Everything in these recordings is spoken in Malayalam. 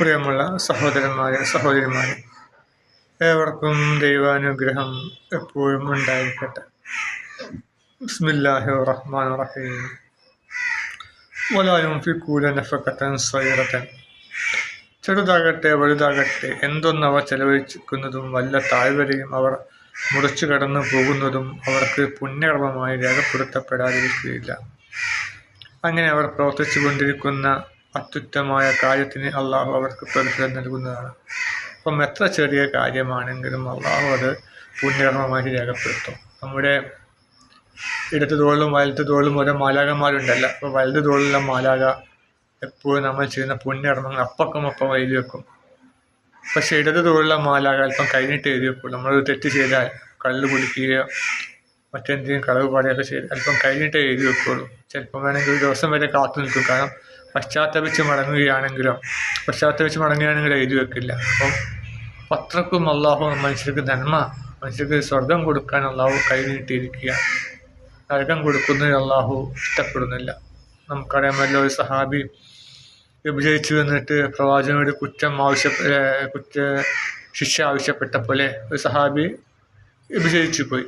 പ്രിയമുള്ള സഹോദരന്മാരെ സഹോദരിമാരെ ഏവർക്കും ദൈവാനുഗ്രഹം എപ്പോഴും ഉണ്ടായിരിക്കട്ടെ. ബിസ്മില്ലാഹി റഹ്മാൻ റഹീം. വലായും ഫിക്കൂല നഫക്കത്തൻ സ്വൈറത്തൻ ചെറുതാകട്ടെ വലുതാകട്ടെ എന്തൊന്നവ ചെലവഴിക്കുന്നതും വല്ല താഴ്വരയും അവർ മുറിച്ചു കടന്നു പോകുന്നതും അവർക്ക് പുണ്യകർമ്മമായി രേഖപ്പെടുത്തപ്പെടാതിരിക്കുകയില്ല. അങ്ങനെ അവർ പ്രവർത്തിച്ചു കൊണ്ടിരിക്കുന്ന അത്യുത്തമായ കാര്യത്തിന് അള്ളാഹു അവർക്ക് പ്രതിഫലം നൽകുന്നതാണ്. അപ്പം എത്ര ചെറിയ കാര്യമാണെങ്കിലും അള്ളാഹു അത് പുണ്യകർമ്മമായി രേഖപ്പെടുത്തും. നമ്മുടെ ഇടത്ത് തോളിലും വലത്ത് തോളിലും ഓരോ മാലാകന്മാരുണ്ടല്ലോ അപ്പോൾ വലത് തോളിലുള്ള മാലാക എപ്പോഴും നമ്മൾ ചെയ്യുന്ന പുണ്യകർമ്മങ്ങൾ അപ്പക്കും അപ്പം എഴുതി വെക്കും. പക്ഷേ ഇടത് തോളിലുള്ള മാലാക അല്പം കഴിഞ്ഞിട്ട് എഴുതി വെക്കും. നമ്മൾ തെറ്റ് ചെയ്താൽ കള്ളു കുടിക്കുകയോ മറ്റെന്തെങ്കിലും കളവ് പാടുകയൊക്കെ ചെയ്ത് അല്പം കഴിഞ്ഞിട്ടേ എഴുതി വെക്കുകയുള്ളൂ ചിലപ്പം വേണമെങ്കിൽ ഒരു ദിവസം വരെ കാത്തു നിൽക്കും. കാരണം പശ്ചാത്തപിച്ച് മടങ്ങുകയാണെങ്കിലോ പശ്ചാത്തപിച്ച് മടങ്ങുകയാണെങ്കിൽ എഴുതി വെക്കില്ല. അപ്പം പത്രക്കും അള്ളാഹു മനുഷ്യർക്ക് നന്മ മനുഷ്യർക്ക് സ്വർഗം കൊടുക്കാൻ അള്ളാഹു കൈ നീട്ടിയിരിക്കുക. നരകം കൊടുക്കുന്നത് അള്ളാഹു ഇഷ്ടപ്പെടുന്നില്ല. നമുക്കറിയാമല്ലോ ഒരു സഹാബി വിഭജിച്ചു എന്നിട്ട് പ്രവാചകനോട് കുറ്റം ആവശ്യ കുറ്റ ശിക്ഷ ആവശ്യപ്പെട്ട പോലെ ഒരു സഹാബി വിഭജിച്ചു പോയി.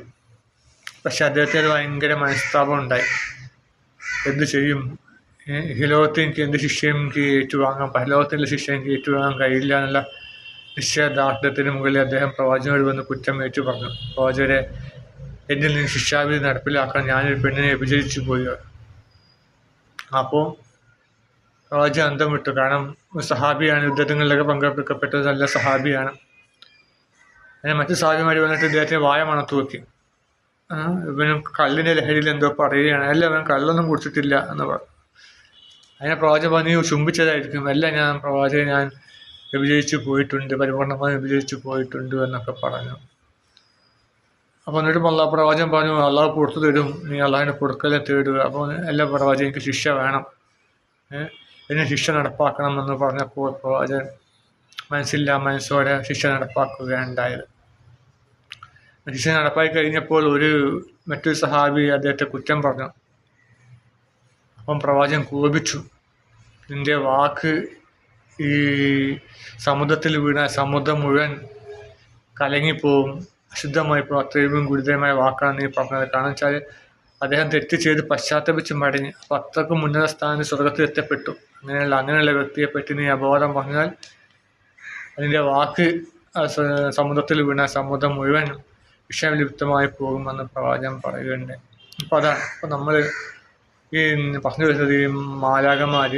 പക്ഷെ അദ്ദേഹത്തിന് ഭയങ്കര മനസ്താപം ഉണ്ടായി. എന്ത് ചെയ്യും? ഈ ലോകത്ത് എനിക്ക് എന്ത് ശിക്ഷയും എനിക്ക് ഏറ്റുവാങ്ങാം? പരലോകത്തിന്റെ ശിക്ഷ എനിക്ക് ഏറ്റുവാങ്ങാൻ കഴിയില്ല എന്നുള്ള നിശ്ചയദാർഢ്യത്തിന് മുകളിൽ അദ്ദേഹം പ്രവാചകനോട് വന്ന് കുറ്റം ഏറ്റു പറഞ്ഞു പ്രവാചകരെ എന്നിൽ നിന്ന് ശിക്ഷാവിധി നടപ്പിലാക്കാൻ ഞാനൊരു പെണ്ണിനെ വിഭജിച്ചു പോയി. അപ്പോൾ പ്രവാചകൻ അന്തം വിട്ടു. കാരണം സഹാബിയാണ് യുദ്ധങ്ങളിലൊക്കെ പങ്കെടുക്കപ്പെട്ടത്. നല്ല സഹാബിയാണ്. അങ്ങനെ മറ്റു സഹാബിമാർ വന്നിട്ട് ഇദ്ദേഹത്തിന് വായ മണത്തു നോക്കി ഇവനും കള്ളിന്റെ ലഹരിയിൽ എന്തോ പറയുകയാണ്. അല്ല അവൻ കല്ലൊന്നും കുടിച്ചിട്ടില്ല എന്ന് പറഞ്ഞു. അതിനെ പ്രവാചകൻ പറഞ്ഞു ചുംബിച്ചതായിരിക്കും. അല്ല ഞാൻ പ്രവാചകൻ ഞാൻ വിഭജിച്ചു പോയിട്ടുണ്ട് പരിപൂർണമായി വിഭജിച്ചു പോയിട്ടുണ്ട് എന്നൊക്കെ പറഞ്ഞു. അപ്പോൾ എന്നിട്ടും അള്ളാഹ് പ്രവാചകൻ പറഞ്ഞു അള്ളാഹ് പുറത്തു തരും നീ അള്ളാഹിനെ കൊടുക്കലെ തേടുക. അപ്പോൾ എല്ലാ പ്രവാചകൻ എനിക്ക് ശിക്ഷ വേണം. എന്നെ ശിക്ഷ നടപ്പാക്കണം എന്ന് പറഞ്ഞപ്പോൾ പ്രവാചകൻ മനസ്സില്ല മനസ്സോടെ ശിക്ഷ നടപ്പാക്കുകയുണ്ടായത്. ശിക്ഷ നടപ്പാക്കി കഴിഞ്ഞപ്പോൾ ഒരു മറ്റൊരു സഹാബി അദ്ദേഹത്തെ കുറ്റം പറഞ്ഞു. അപ്പം പ്രവാചകൻ കോപിച്ചു. നിന്റെ വാക്ക് ഈ സമുദ്രത്തിൽ വീണ സമുദ്രം മുഴുവൻ കലങ്ങിപ്പോവും. അശുദ്ധമായി പോകും അത്രയും ഗുരുതരമായ വാക്കാണ് നീ പറഞ്ഞത്. കാരണം വെച്ചാൽ അദ്ദേഹം തെറ്റ് ചെയ്ത് പശ്ചാത്തപിച്ച് മടങ്ങി. അപ്പം അത്രക്കും ഉന്നത സ്ഥാനത്ത് സ്വർഗത്തിൽ എത്തപ്പെട്ടു. അങ്ങനെയുള്ള അങ്ങനെയുള്ള വ്യക്തിയെ പറ്റി നീ അപവാദം പറഞ്ഞാൽ അതിന്റെ വാക്ക് സമുദ്രത്തിൽ വീണ സമുദ്രം മുഴുവൻ വിഷയലിപ്തമായി പോകുമെന്ന് പ്രവാചകൻ പറയുകയുണ്ട് അപ്പോൾ അതാണ്. അപ്പോൾ നമ്മൾ ഈ പറഞ്ഞു വരുന്നത് ഈ മാലാകന്മാർ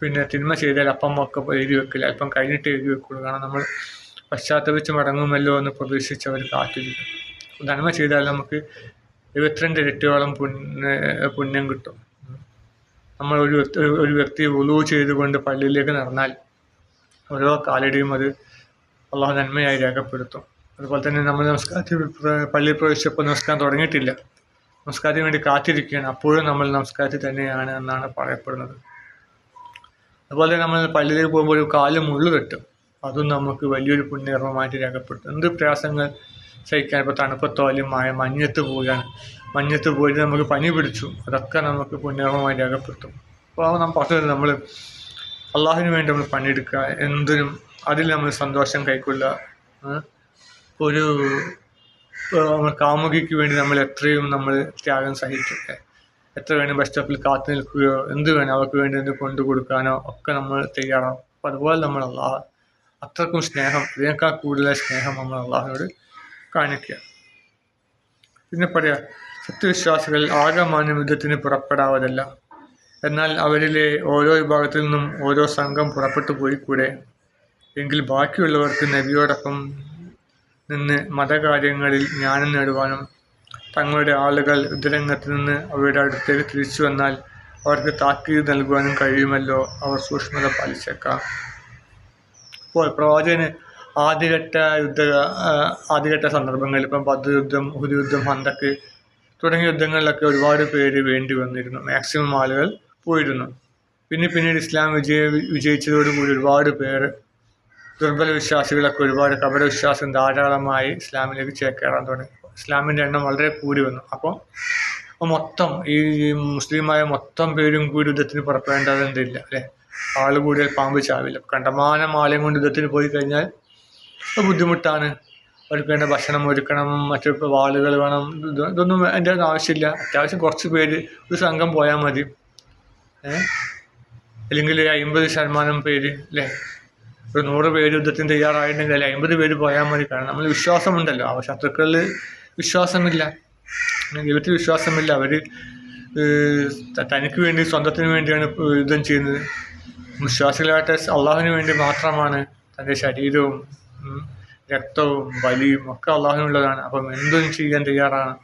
പിന്നെ തിന്മ ചെയ്താൽ അപ്പം ഒക്കെ എഴുതി വെക്കില്ല. അപ്പം കഴിഞ്ഞിട്ട് എഴുതി വെക്കുള്ളൂ. കാരണം നമ്മൾ പശ്ചാത്തപിച്ച് മടങ്ങുമല്ലോ എന്ന് പ്രതീക്ഷിച്ച് അവർ കാത്തിരിക്കും. നന്മ ചെയ്താൽ നമുക്ക് ഇരുപത്തിരണ്ട് ഇരട്ടിയോളം പുണ്യ പുണ്യം കിട്ടും. നമ്മൾ ഒരു ഒരു വ്യക്തി ഉളു ചെയ്തുകൊണ്ട് പള്ളിയിലേക്ക് നടന്നാൽ ഓരോ കാലടിയും അത് അള്ളാഹു നന്മയായി രേഖപ്പെടുത്തും. അതുപോലെ തന്നെ നമ്മൾ നമസ്കാരത്തിൽ പള്ളിയിൽ പ്രവേശിച്ചപ്പോൾ നമസ്കാരം തുടങ്ങിയിട്ടില്ല. നമസ്കാരത്തിന് വേണ്ടി കാത്തിരിക്കുകയാണ്. അപ്പോഴും നമ്മൾ നമസ്കാരത്തിൽ തന്നെയാണ് എന്നാണ് പറയപ്പെടുന്നത്. അതുപോലെ നമ്മൾ പള്ളിയിലേക്ക് പോകുമ്പോൾ ഒരു കാൽ മുള്ളു കെട്ടും. അതും നമുക്ക് വലിയൊരു പുണ്യകർമ്മമായിട്ട് രേഖപ്പെടുത്തും. എന്ത് പ്രയാസങ്ങൾ സഹിക്കാൻ ഇപ്പോൾ തണുപ്പത്തോലും മായ മഞ്ഞത്ത് പോവുകയാണ്. മഞ്ഞത്ത് പോയിട്ട് നമുക്ക് പനി പിടിച്ചു. അതൊക്കെ നമുക്ക് പുണ്യകർമ്മമായി രേഖപ്പെടുത്തും. അപ്പോൾ നമ്മൾ പറഞ്ഞത് നമ്മൾ അള്ളാഹുവിന് വേണ്ടി നമ്മൾ പണിയെടുക്കുക. എന്തിനും അതിൽ നമ്മൾ സന്തോഷം കൈക്കൊള്ളുക. ഒരു കാമുകിക്ക് വേണ്ടി നമ്മൾ എത്രയും നമ്മൾ ത്യാഗം സഹിക്കട്ടെ. എത്ര വേണം ബസ് സ്റ്റോപ്പിൽ കാത്തു നിൽക്കുകയോ എന്ത് വേണം അവർക്ക് വേണ്ടി എന്ത് കൊണ്ടു കൊടുക്കാനോ ഒക്കെ നമ്മൾ തയ്യാറാവും അപ്പം അതുപോലെ നമ്മൾ അള്ളാഹ് അത്രക്കും സ്നേഹം ഇതിനേക്കാൾ കൂടുതൽ സ്നേഹം നമ്മൾ അള്ളാഹിനോട് കാണിക്കുക. പിന്നെ പറയാ സത്യവിശ്വാസികൾ ആകമാനം യുദ്ധത്തിന് പുറപ്പെടാവതല്ല. എന്നാൽ അവരിലെ ഓരോ വിഭാഗത്തിൽ നിന്നും ഓരോ സംഘം പുറപ്പെട്ടു പോയിക്കൂടെ? എങ്കിൽ ബാക്കിയുള്ളവർക്ക് നബിയോടൊപ്പം നിന്ന് മതകാര്യങ്ങളിൽ ജ്ഞാനം നേടുവാനും തങ്ങളുടെ ആളുകൾ യുദ്ധരംഗത്ത് നിന്ന് അവരുടെ അടുത്തേക്ക് തിരിച്ചു വന്നാൽ അവർക്ക് താക്കീത് നൽകുവാനും കഴിയുമല്ലോ. അവർ സൂക്ഷ്മത പാലിച്ചേക്കാം. ഇപ്പോൾ പ്രവാചകന് ആദ്യഘട്ട യുദ്ധ ആദ്യഘട്ട സന്ദർഭങ്ങളിൽ ഇപ്പം ബദർ യുദ്ധം ഉഹുദ് യുദ്ധം ഹന്തക്ക് തുടങ്ങിയ യുദ്ധങ്ങളിലൊക്കെ ഒരുപാട് പേര് വേണ്ടി വന്നിരുന്നു. മാക്സിമം ആളുകൾ പോയിരുന്നു. പിന്നെ പിന്നീട് ഇസ്ലാം വിജയ വിജയിച്ചതോടുകൂടി ഒരുപാട് പേർ ദുർബല വിശ്വാസികളൊക്കെ ഒരുപാട് കപട വിശ്വാസം ധാരാളമായി ഇസ്ലാമിലേക്ക് ചേക്കേറാൻ തുടങ്ങി. ഇസ്ലാമിന്റെ എണ്ണം വളരെ കൂടി വന്നു. അപ്പോൾ മൊത്തം ഈ മുസ്ലിമായ മൊത്തം പേരും കൂടി യുദ്ധത്തിന് പുറപ്പെടേണ്ടതെന്തില്ല അല്ലേ? ആൾ കൂടിയാൽ പാമ്പ് ചാവില്ല. കണ്ടമാനം ആളെയും കൊണ്ട് യുദ്ധത്തിന് പോയി കഴിഞ്ഞാൽ ബുദ്ധിമുട്ടാണ്. അവർക്ക് വേണ്ട ഭക്ഷണം ഒരുക്കണം മറ്റു വാളുകൾ വേണം ഇതൊന്നും എന്റെ ആവശ്യമില്ല. അത്യാവശ്യം കുറച്ച് പേര് ഒരു സംഘം പോയാൽ മതി. അല്ലെങ്കിൽ അമ്പത് ശതമാനം പേര് അല്ലേ? ഒരു നൂറ് പേര് യുദ്ധത്തിന് തയ്യാറായിട്ടുണ്ടെങ്കിൽ അമ്പത് പേര് പോയാൽ മതി. കാരണം നമ്മൾ വിശ്വാസമുണ്ടല്ലോ. അവ ശത്രുക്കളിൽ വിശ്വാസമില്ല. ദൈവത്തിൽ വിശ്വാസമില്ല. അവർ തനിക്ക് വേണ്ടി സ്വന്തത്തിന് വേണ്ടിയാണ് യുദ്ധം ചെയ്യുന്നത്. വിശ്വാസികളായിട്ട് അള്ളാഹുവിന് വേണ്ടി മാത്രമാണ് തന്റെ ശരീരവും രക്തവും ബലിയും ഒക്കെ അള്ളാഹുവിനുള്ളതാണ്. അപ്പം എന്തും ചെയ്യാൻ തയ്യാറാണ്.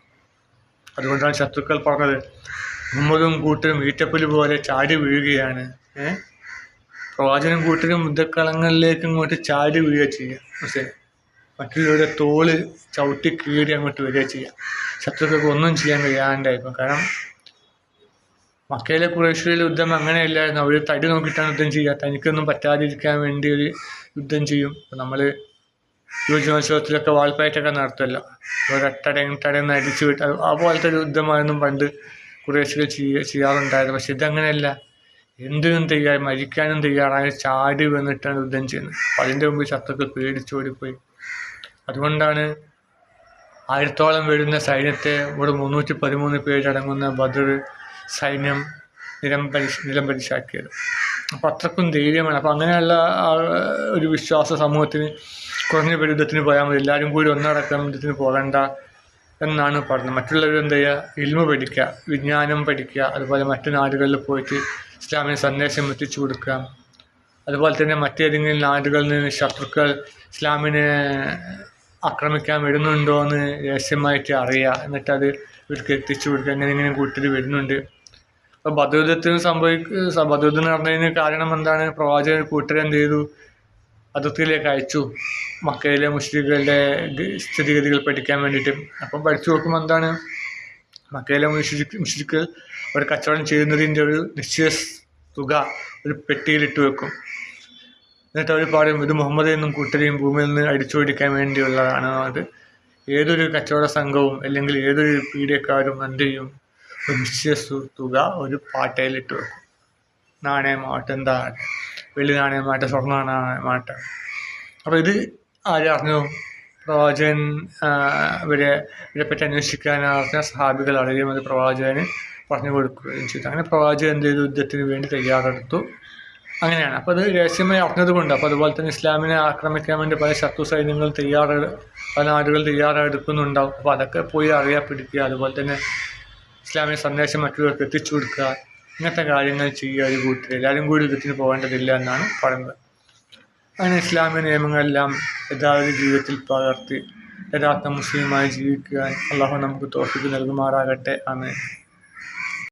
അതുകൊണ്ടാണ് ശത്രുക്കൾ പറഞ്ഞത്. മുമ്പതും കൂട്ടരും ഈറ്റപ്പുൽ പോലെ ചാടി വീഴുകയാണ്. ഏഹ് പ്രവാചകനും കൂട്ടരും മുതക്കളങ്ങളിലേക്ക് ഇങ്ങോട്ട് ചാടി വീഴുക ചെയ്യുക. പക്ഷേ മറ്റുള്ളവരുടെ തോൾ ചവിട്ടി കീറി അങ്ങോട്ട് വരിക ചെയ്യുക. ശത്രുക്കൾക്ക് ഒന്നും ചെയ്യാൻ കഴിയാണ്ടായിരുന്നു കാരണം മക്കയിലെ കുറേശ്വരയിലെ യുദ്ധം അങ്ങനെയല്ലായിരുന്നു. അവർ തടി നോക്കിയിട്ടാണ് യുദ്ധം ചെയ്യുക. തനിക്കൊന്നും പറ്റാതിരിക്കാൻ വേണ്ടി ഒരു യുദ്ധം ചെയ്യും. നമ്മൾ യുവജനോത്സവത്തിലൊക്കെ വാൾപ്പയറ്റൊക്കെ നടത്തുമല്ലോ. ഒരട്ടടയും തടയും അടിച്ചു വിട്ട് അതുപോലത്തെ ഒരു യുദ്ധമായിരുന്നു പണ്ട് കുറേശ്ശികൾ ചെയ്യുക ചെയ്യാറുണ്ടായിരുന്നു പക്ഷെ ഇതങ്ങനെയല്ല. എന്തിനും തയ്യാറായി മരിക്കാനും തയ്യാറായി ചാടി വന്നിട്ടാണ് യുദ്ധം ചെയ്യുന്നത്. അപ്പം അതിന്റെ മുമ്പിൽ ശത്രുക്കൾ പേടിച്ചോടിപ്പോയി അതുകൊണ്ടാണ് ആയിരത്തോളം വരുന്ന സൈന്യത്തെ ഇവിടെ മുന്നൂറ്റി പതിമൂന്ന് പേരടങ്ങുന്ന ബദർ സൈന്യം നിരംപരി നിലംപരിശാക്കിയത് നിലം പരിശാക്കിയത്. അപ്പം അത്രക്കും ധൈര്യമാണ്. അപ്പം അങ്ങനെയുള്ള ഒരു വിശ്വാസ സമൂഹത്തിന് കുറഞ്ഞ പേര് യുദ്ധത്തിന് പോയാൽ മതി. എല്ലാവരും കൂടി ഒന്നടക്കം യുദ്ധത്തിന് പോകണ്ട എന്നാണ് പറഞ്ഞത്. മറ്റുള്ളവർ എന്ത് ചെയ്യുക ഇൽമ പഠിക്കുക വിജ്ഞാനം പഠിക്കുക അതുപോലെ മറ്റു നാടുകളിൽ പോയിട്ട് ഇസ്ലാമിന് സന്ദേശം എത്തിച്ചു കൊടുക്കുക. അതുപോലെ തന്നെ മറ്റേതെങ്കിലും നാടുകളിൽ നിന്ന് ശത്രുക്കൾ ഇസ്ലാമിനെ ആക്രമിക്കാൻ വരുന്നുണ്ടോ എന്ന് രഹസ്യമായിട്ട് അറിയുക. എന്നിട്ട് അത് ഇവർക്ക് എത്തിച്ചു കൊടുക്കുക. അങ്ങനെ ഇങ്ങനെ കൂട്ടിൽ വരുന്നുണ്ട്. അപ്പോൾ ബദുദ്ധത്തിന് സംഭവിക്ക എന്ന് നടന്നതിന് കാരണം എന്താണ്? പ്രവാചകൻ കൂട്ടരെ എന്ത് ചെയ്തു? അതിർത്തിയിലേക്ക് അയച്ചു. മക്കയിലെ മുസ്ലിങ്ങളുടെ സ്ഥിതിഗതികൾ പഠിക്കാൻ വേണ്ടിയിട്ട്. അപ്പം പഠിച്ചു നോക്കുമ്പോൾ എന്താണ്? മക്കയിലെ മുഷിരിക്ക് മുസ്ലിക്കുകൾ ഒരു കച്ചവടം ചെയ്യുന്നതിന്റെ ഒരു നിശ്ചയ തുക ഒരു പെട്ടിയിലിട്ട് വെക്കും. എന്നിട്ട് അവർ പറയും ഇത് മുഹമ്മദ് എന്നും കൂട്ടരെയും ഭൂമിയിൽ നിന്ന് അടിച്ചുപിടിക്കാൻ വേണ്ടിയുള്ളതാണ്. അത് ഏതൊരു കച്ചവട സംഘവും അല്ലെങ്കിൽ ഏതൊരു പീഡിയക്കാരും എന്ത് ചെയ്യും? ഒരു നിശ്ചയ തുക ഒരു പാട്ടയിലിട്ട് വെക്കും. നാണയമാവട്ടെ എന്താ വെള്ളി നാണയമാട്ടെ സ്വർണ നാണയമാട്ടെ അപ്പോൾ ഇത് ആരറിഞ്ഞു പ്രവാചകൻ ഇവരെ ഇവരെ പറ്റി അന്വേഷിക്കാൻ അറിഞ്ഞ സഹാബികൾ അറിയുകയും അത് പ്രവാചകന് പറഞ്ഞു കൊടുക്കുകയും ചെയ്തു. അങ്ങനെ പ്രവാചകൻ എന്ത് ചെയ്തു? യുദ്ധത്തിന് വേണ്ടി തയ്യാറെടുത്തു. അങ്ങനെയാണ്. അപ്പോൾ അത് രഹസ്യമായി അറിഞ്ഞത് കൊണ്ട് അപ്പോൾ അതുപോലെ തന്നെ ഇസ്ലാമിനെ ആക്രമിക്കാൻ വേണ്ടി പല ശത്രു സൈന്യങ്ങൾ തയ്യാറെ പല നാടുകൾ തയ്യാറെടുക്കുന്നുണ്ടാവും. അപ്പോൾ അതൊക്കെ പോയി അറിയപ്പെടുത്തുക അതുപോലെ തന്നെ ഇസ്ലാമിക സന്ദേശം മറ്റുള്ളവർക്ക് എത്തിച്ചു കൊടുക്കുക ഇങ്ങനത്തെ കാര്യങ്ങൾ ചെയ്യുക ഒരു കൂട്ടർ. എല്ലാവരും കൂടി യുദ്ധത്തിന് പോകേണ്ടതില്ല എന്നാണ് പറയുന്നത്. അങ്ങനെ ഇസ്ലാമിക നിയമങ്ങളെല്ലാം യഥാർത്ഥ ജീവിതത്തിൽ പകർത്തി യഥാർത്ഥ മുസ്ലിമായി ജീവിക്കുവാൻ അള്ളാഹു നമുക്ക് തോഫിക്ക് നൽകുമാറാകട്ടെ. ആമേൻ.